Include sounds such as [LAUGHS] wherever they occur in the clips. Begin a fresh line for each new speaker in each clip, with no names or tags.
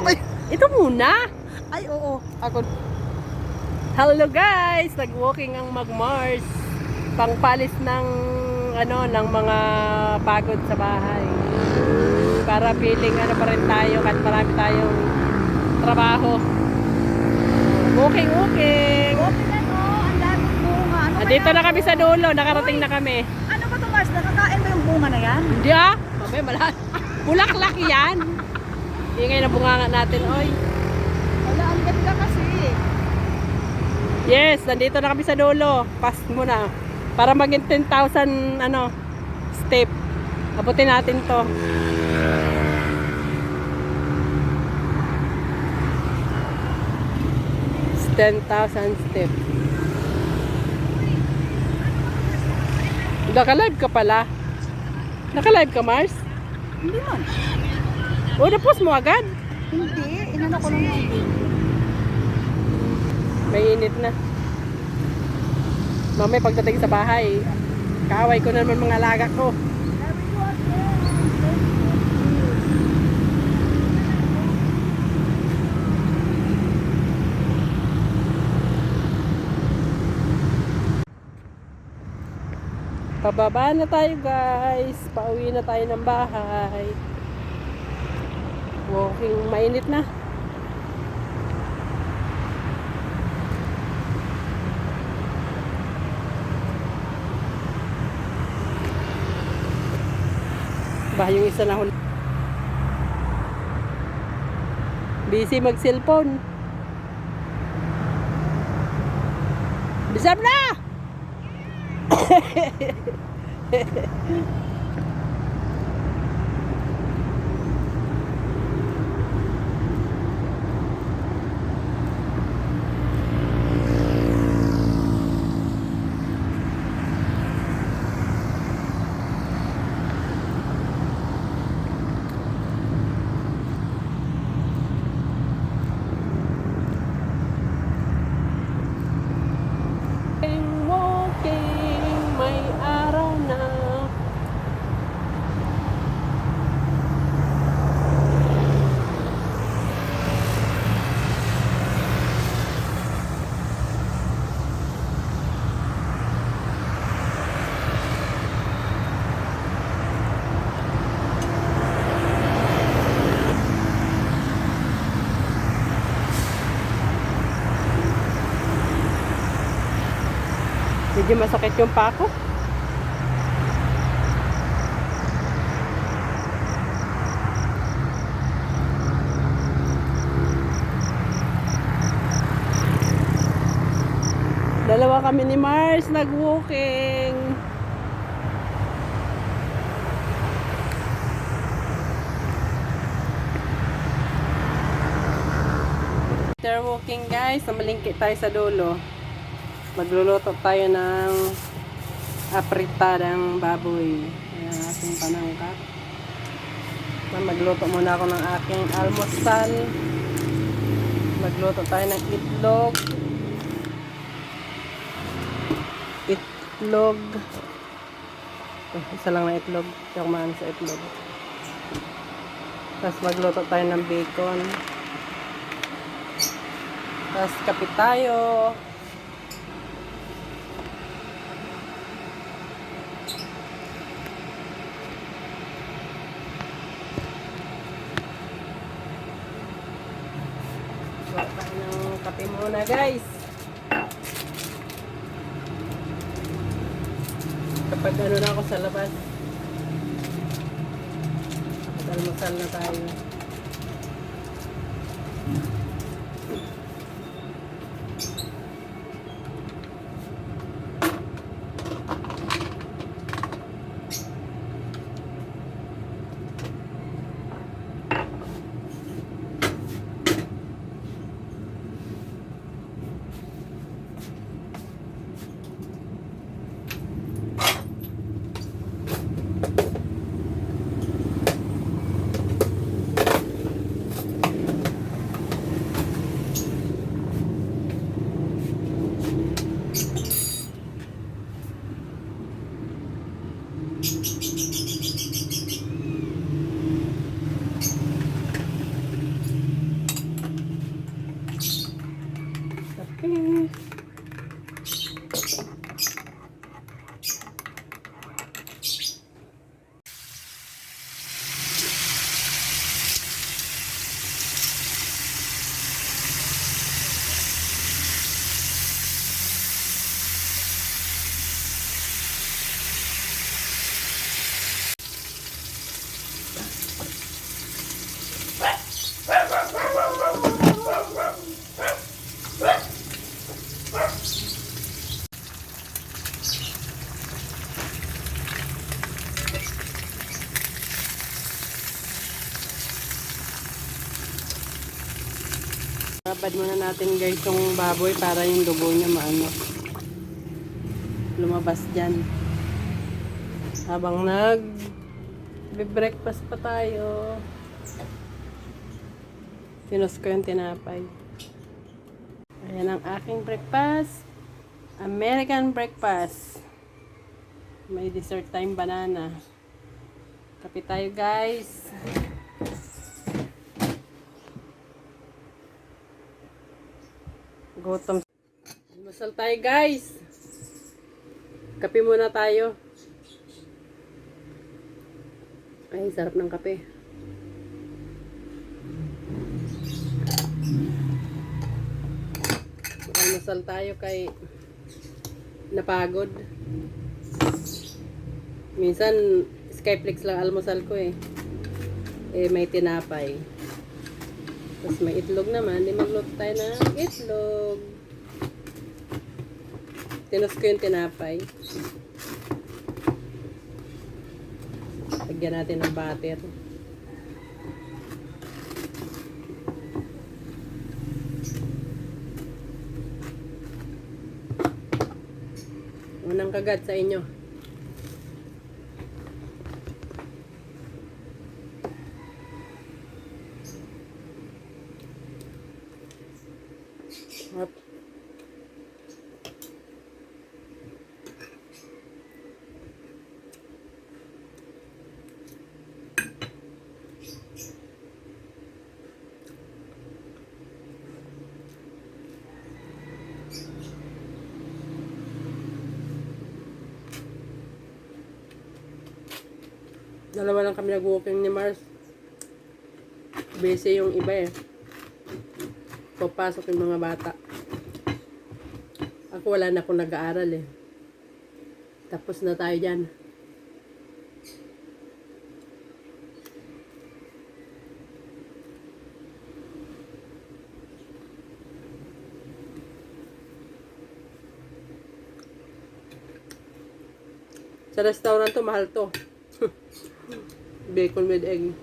ba yun?
Ito muna.
Ay, oo. Ako.
Hello guys! Nag-walking ang Mag-Mars. Pangpalis ng ano ng mga pagod sa bahay. Para feeling ano pa rin tayo kahit marami tayong trabaho. Walking, walking.
Na to. Ang daming bunga. Ano kaya
na kami sa dulo. Nakarating na kami.
Ano ba to, Mars? Nakakain ba yung bunga na yan?
Hindi ah. Mamaya malat. Bulaklak yan. Ingay na bunganga natin, oy.
Wala, ang ganda kasi.
Yes, nandito na kami sa dulo. Pass mo na. Para maging 10,000 ano, step. Abutin natin to. It's 10,000 step. Naka-live ka pala. Naka-live ka, Mars?
Hindi man.
O, na-post mo agad?
Hindi. Inano ko lang yung.
May init na. Mamaya pagdating sa bahay, kaaway ko na naman mga alaga ko. Pababa na tayo guys. Pauwi na tayo ng bahay. Walking, mainit na. Ba yung isa na huli. Busy mag-cellphone. Bisab na! Walking, [LAUGHS] walking, may araw na. Medyo masakit yung pako. Dalawa kami ni Mars nag-walking. After walking guys, namalingki tayo sa dulo magluluto tayo ng apritadang baboy. Ayan ating panangkat. Na magluto muna ako ng aking almusal. Magluto tayo ng itlog. Itlog. Eh, isa lang na itlog. Hindi ako sa itlog. Tapos magluto tayo ng bacon. Tapos kapit tayo. Gawa tayo ng muna guys. Kapag ano na ako sa labas. Kapag almusal na tayo. Babad muna natin guys yung baboy para yung dugo niya maano. Lumabas dyan. Habang nag breakfast pa tayo. Tinus ko yung tinapay. Ayan ang aking breakfast. American breakfast. May dessert time banana. Kape tayo guys. Gutom. Masal tayo guys. Kape muna tayo. Ay, sarap ng kape. Almusal tayo kay napagod. Minsan, Skyflex lang almusal ko eh. Eh, may tinapay. Tapos may itlog naman. Di magluto tayo ng itlog. Tinos ko yung tinapay. Lagyan natin ng butter. Unang kagat sa inyo. Dalawa lang kami nag-walking ni Mars. Busy yung iba eh. Papasok yung mga bata. Ako wala na akong nag-aaral eh. Tapos na tayo dyan. Sa restaurant to, mahal to. [LAUGHS] Bacon with egg.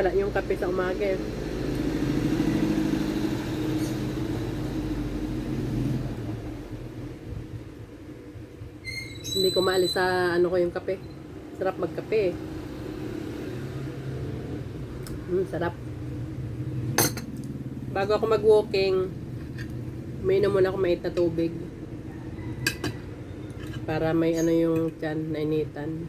Mawawala yung kape sa umaga eh. Hindi ko maalis sa ano ko yung kape. Sarap magkape eh. Mm, sarap. Bago ako mag-walking, may na muna ako mait na tubig. Para may ano yung tiyan, nainitan.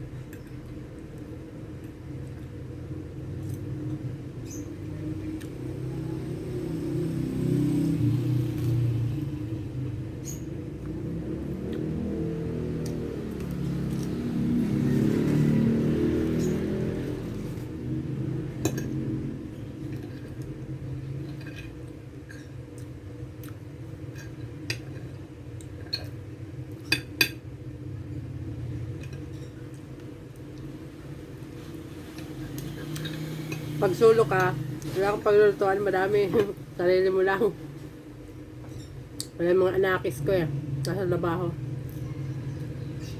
Pag solo ka, wala kang paglulutuan, madami. [LAUGHS] Sarili mo lang. Wala mga anakis ko eh. Nasa labaho.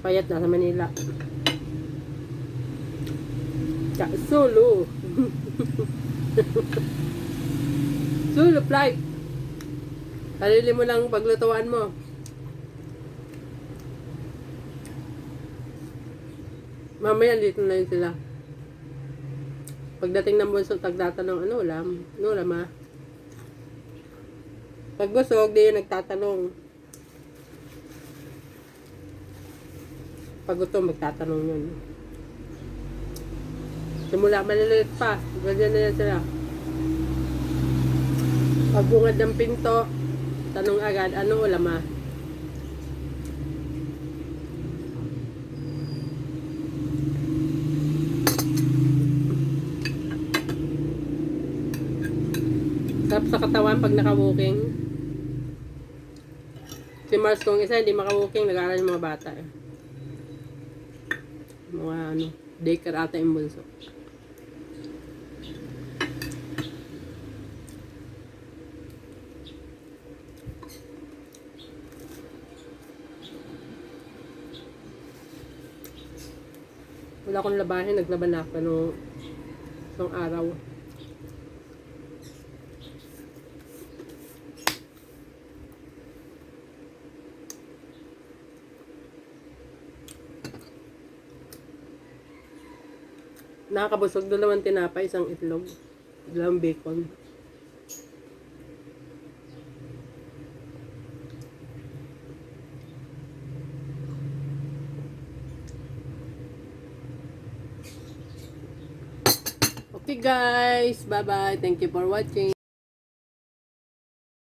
Payat nasa Manila. Ka solo. solo [LAUGHS] flight. Sarili mo lang paglutuan mo. Mamaya dito na yun sila. Pagdating ng bunso, tagtatanong, ano ulam? Ano ulam ha? Pag busog, di yun nagtatanong. Pag gutom, magtatanong yun. Simula, maliliit pa. Ganyan na yan sila. Pag bungad ng pinto, tanong agad, ano ulam ha? Sarap sa katawan pag naka-walking. Si Mars kung isa hindi maka-walking, nag-aaral yung mga bata eh. Mga ano, daycare ata yung bunso. Wala akong labahin, naglaban na ako nung isang araw. Nakakabusog dalawang tinapay, isang itlog, dalawang bacon. Okay guys, bye bye. Thank you for watching.